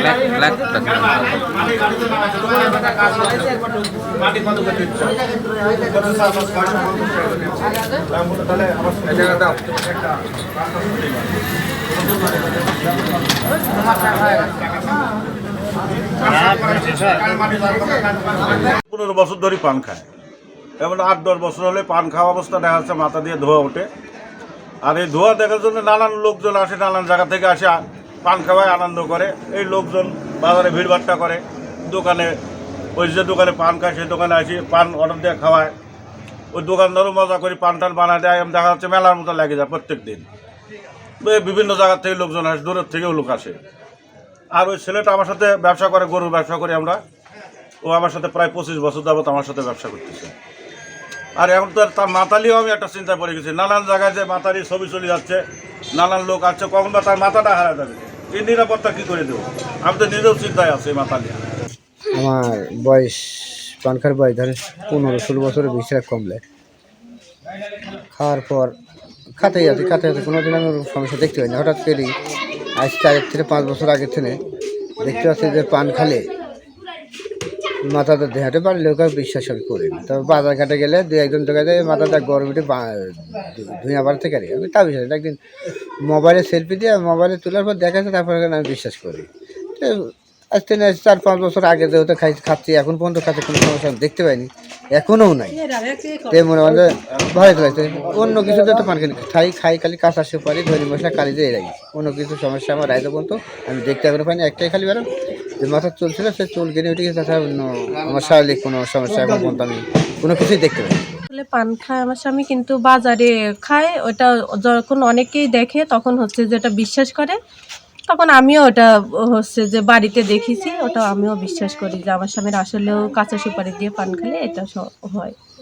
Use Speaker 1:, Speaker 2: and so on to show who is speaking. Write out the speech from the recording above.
Speaker 1: Black black
Speaker 2: পনেরো বছর ধরে পান খায়। এমন আট, দশ বছর হলে পান খাওয়া অবস্থা দেখা যাচ্ছে, মাথা দিয়ে ধোয়া ওঠে। আর এই ধোয়া দেখার জন্য নানান লোকজন আসে, নানান জায়গা থেকে আসে পান খাওয়ায় আনন্দ করে। এই লোকজন বাজারে ভিড়ভাট্টা করে। দোকানে ওই যে দোকানে পান খায়, সেই দোকানে আসি, পান অর্ডার দিয়ে খাওয়ায়। ওই দোকানদারও মজা করে, পান টান বানায় দেয়। এমন দেখা যাচ্ছে মেলার মতো লেগে যায় প্রত্যেক দিন বিভিন্ন জায়গা থেকে লোকজন আসে, দূরের থেকেও লোক আসে। আর ওই ছেলেটা আমার সাথে ব্যবসা করে, গরুর ব্যবসা করি আমরা। ও আমার সাথে প্রায় পঁচিশ বছর যাবত আমার সাথে ব্যবসা করতেছে। আর এখন তো তার মাতালিও আমি একটা চিন্তায় পড়ে গেছি। নানান জায়গায় যে মাতালির ছবি চলে যাচ্ছে, নানান লোক আসছে, কখন বা তার মাথাটা হারা যাবে। এই নিরাপত্তা কী করে দেবো? আমি তো নিজেও চিন্তায় আছি, এই মাতালি
Speaker 3: আমার বয়স, পানখার বয়স, ধরেন পনেরো ষোলো বছরের বেশি কমলে খাওয়ার পর খাতেই আছে খাতে আছে কোনো দিন আমি সমস্যা দেখতে পাই না হঠাৎ করেই আজ চার থেকে পাঁচ বছর আগের থেকে দেখতে পাচ্ছি যে পান খালে মাথাটা দেহাতে পারলে ওকে বিশ্বাস আমি করি না। তবে বাজার ঘাটে গেলে দু একজন যায় মাথাটা গরম উঠে ধুঁয়া বাড়তে পারি আমি তা বিশ্বাস। একদিন মোবাইলে সেলফি দিয়ে মোবাইলে তোলার পর দেখা যাচ্ছে তারপরে আমি বিশ্বাস করি। তো আজ আজ চার পাঁচ বছর আগে যেহেতু খাই, খাচ্ছি, এখন পর্যন্ত খাচ্ছে, কোনো সমস্যা দেখতে পাইনি। এখনও নাই। তে মনে হয় ভয় লাগছে। অন্য কিছুতে তো পান খাই খাই, খালি কাঁচা সুপারি ধরি মশলা, কালি দিয়ে রাখি অন্য কিছু সমস্যা আমার রাইতে পর্যন্ত আমি দেখতে এখনও পাইনি। একটাই খালি বেরো যে মাথা চলছিল সে চুল কিনে উঠে গেছে। আমার শারীরিক কোনো সমস্যা এখন পর্যন্ত আমি কোনো কিছুই দেখতে পাই
Speaker 4: আসলে পান খায় আমার স্বামী, কিন্তু বাজারে খায়। ওটা যখন অনেকেই দেখে, তখন হচ্ছে যেটা বিশ্বাস করে। তখন আমিও ওটা হচ্ছে যে বাড়িতে দেখেছি ওটা আমিও বিশ্বাস করি যে আমার স্বামীর আসলেও কাঁচা সুপারি দিয়ে পান খেলে এটা হয়।